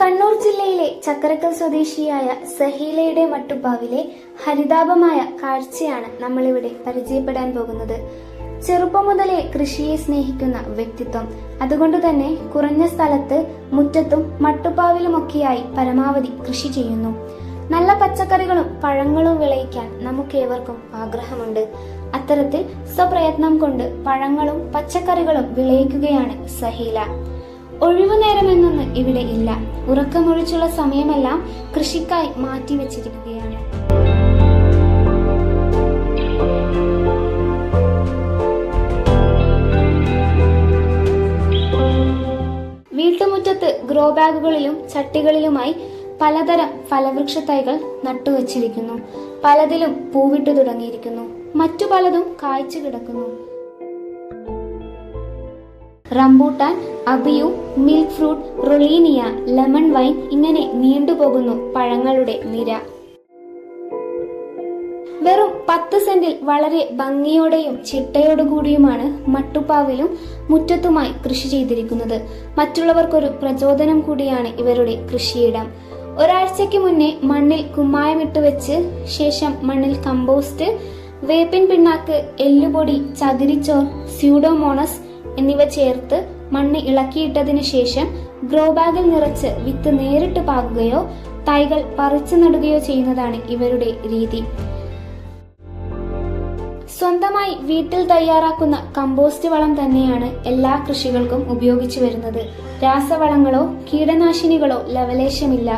കണ്ണൂർ ജില്ലയിലെ ചക്കരക്കൽ സ്വദേശിയായ സഹീലയുടെ മട്ടുപ്പാവിലെ ഹരിതാപമായ കാഴ്ചയാണ് നമ്മളിവിടെ പരിചയപ്പെടാൻ പോകുന്നത്. ചെറുപ്പം മുതലേ കൃഷിയെ സ്നേഹിക്കുന്ന വ്യക്തിത്വം. അതുകൊണ്ട് തന്നെ കുറഞ്ഞ സ്ഥലത്ത് മുറ്റത്തും മട്ടുപ്പാവിലുമൊക്കെയായി പരമാവധി കൃഷി ചെയ്യുന്നു. നല്ല പച്ചക്കറികളും പഴങ്ങളും വിളയിക്കാൻ നമുക്കേവർക്കും ആഗ്രഹമുണ്ട്. അത്തരത്തിൽ സ്വപ്രയത്നം കൊണ്ട് പഴങ്ങളും പച്ചക്കറികളും വിളയിക്കുകയാണ് സഹീല. ഒഴിവു നേരമെന്നൊന്ന് ഇവിടെ ഇല്ല. ഉറക്കമൊഴിച്ചുള്ള സമയമെല്ലാം കൃഷിക്കായി മാറ്റിവെച്ചിരിക്കുകയാണ് വീട്ടുമുറ്റത്ത് ഗ്രോ ബാഗുകളിലും ചട്ടികളിലുമായി പലതരം ഫലവൃക്ഷ തൈകൾ നട്ടുവച്ചിരിക്കുന്നു. പലതിലും പൂവിട്ടു തുടങ്ങിയിരിക്കുന്നു. മറ്റു പലതും കായ്ച്ചു കിടക്കുന്നു. Rambutan abiu milk fruit rollinia lemon wine ഇങ്ങനെ നീണ്ടുപോകുന്നു പഴങ്ങളുടെ നിര. വെറും പത്ത് സെന്റിൽ വളരെ ഭംഗിയോടെയും ചിട്ടയോടുകൂടിയുമാണ് മട്ടുപ്പാവിലും മുറ്റത്തുമായി കൃഷി ചെയ്തിരിക്കുന്നത്. മറ്റുള്ളവർക്കൊരു പ്രചോദനം കൂടിയാണ് ഇവരുടെ കൃഷിയിടം. ഒരാഴ്ചയ്ക്ക് മുന്നേ മണ്ണിൽ കുമ്മായമിട്ട് വെച്ച് ശേഷം മണ്ണിൽ കമ്പോസ്റ്റ് വേപ്പിൻ പിണ്ണാക്ക് എല്ലുപൊടി ചകിരിച്ചോർ സ്യൂഡോമോണസ് എന്നിവ ചേർത്ത് മണ്ണ് ഇളക്കിയിട്ടതിനു ശേഷം ഗ്രോ ബാഗിൽ നിറച്ച് വിത്ത് നേരിട്ട് പാകുകയോ തൈകൾ പറിച്ചു നടുകയോ ചെയ്യുന്നതാണ് ഇവരുടെ രീതി. സ്വന്തമായി വീട്ടിൽ തയ്യാറാക്കുന്ന കമ്പോസ്റ്റ് വളം തന്നെയാണ് എല്ലാ കൃഷികൾക്കും ഉപയോഗിച്ചു വരുന്നത്. രാസവളങ്ങളോ കീടനാശിനികളോ ലവലേശമില്ല.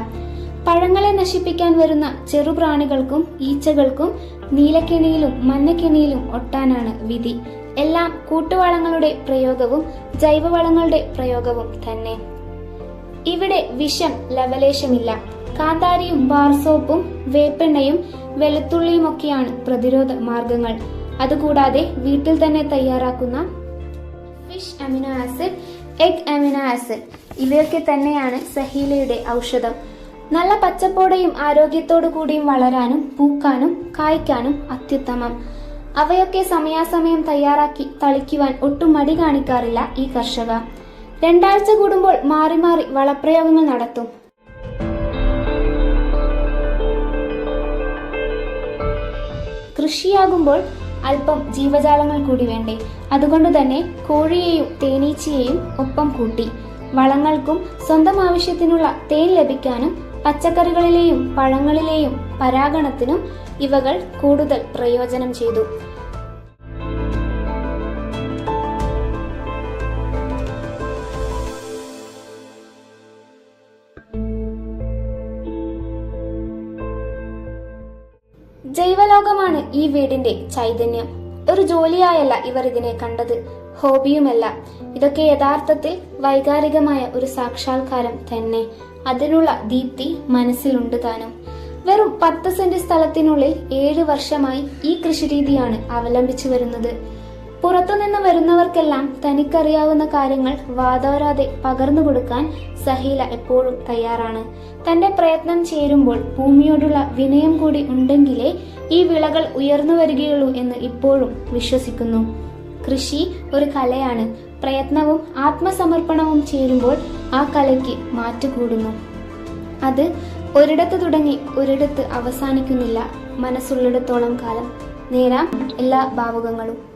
പഴങ്ങളെ നശിപ്പിക്കാൻ വരുന്ന ചെറുപ്രാണികൾക്കും ഈച്ചകൾക്കും നീലക്കെണിയിലും മഞ്ഞക്കെണിയിലും ഒട്ടാനാണ് വിധി. എല്ലാം കൂട്ടുവളങ്ങളുടെ പ്രയോഗവും ജൈവവളങ്ങളുടെ പ്രയോഗവും തന്നെ. ഇവിടെ വിഷം ലവലേശമില്ല. കാന്താരിയും ബാർസോപ്പും വേപ്പെണ്ണയും വെളുത്തുള്ളിയുമൊക്കെയാണ് പ്രതിരോധ മാർഗങ്ങൾ. അതുകൂടാതെ വീട്ടിൽ തന്നെ തയ്യാറാക്കുന്ന fish amino acid egg amino acid ഇവയൊക്കെ തന്നെയാണ് സഹീലയുടെ ഔഷധം. നല്ല പച്ചപ്പോടെയും ആരോഗ്യത്തോടു കൂടിയും വളരാനും പൂക്കാനും കായ്ക്കാനും അത്യുത്തമം. അവയൊക്കെ സമയാസമയം തയ്യാറാക്കി തളിക്കുവാൻ ഒട്ടും മടി കാണിക്കാറില്ല ഈ കർഷക. രണ്ടാഴ്ച കൂടുമ്പോൾ മാറി മാറി വളപ്രയോഗങ്ങൾ നടത്തും. കൃഷിയാകുമ്പോൾ അല്പം ജീവജാലങ്ങൾ കൂടി വേണ്ടേ. അതുകൊണ്ട് തന്നെ കോഴിയെയും തേനീച്ചയെയും ഒപ്പം കൂട്ടി. വളങ്ങൾക്കും സ്വന്തം ആവശ്യത്തിനുള്ള തേൻ ലഭിക്കാനും പച്ചക്കറികളിലെയും പഴങ്ങളിലെയും പരാഗണത്തിനും ഇവകൾ കൂടുതൽ പ്രയോജനം ചെയ്തു. ജൈവലോകമാണ് ഈ വീടിന്റെ ചൈതന്യം. ഒരു ജോലിയായല്ല ഇവർ ഇതിനെ കണ്ടത്. ഹോബിയുമല്ല. ഇതൊക്കെ യഥാർത്ഥത്തിൽ വൈകാരികമായ ഒരു സാക്ഷാത്കാരം തന്നെ. അതിനുള്ള ദീപ്തി മനസ്സിലുണ്ട് താനും. വെറും പത്ത് സെന്റ് സ്ഥലത്തിനുള്ളിൽ ഏഴ് വർഷമായി ഈ കൃഷിരീതിയാണ് അവലംബിച്ചു വരുന്നത്. പുറത്തുനിന്ന് വരുന്നവർക്കെല്ലാം തനിക്കറിയാവുന്ന കാര്യങ്ങൾ വാതോരാതെ പകർന്നു കൊടുക്കാൻ സഹീല എപ്പോഴും തയ്യാറാണ്. തന്റെ പ്രയത്നം ചേരുമ്പോൾ ഭൂമിയോടുള്ള വിനയം കൂടി ഉണ്ടെങ്കിലേ ഈ വിളകൾ ഉയർന്നു വരികയുള്ളൂ എന്ന് ഇപ്പോഴും വിശ്വസിക്കുന്നു. കൃഷി ഒരു കലയാണ്. പ്രയത്നവും ആത്മസമർപ്പണവും ചേരുമ്പോൾ ആ കലയ്ക്ക് മാറ്റുകൂടുന്നു. അത് ഒരിടത്ത് തുടങ്ങി ഒരിടത്ത് അവസാനിക്കുന്നില്ല മനസ്സുള്ളിടത്തോളം കാലം. നേരാം എല്ലാ ഭാവുകങ്ങളും.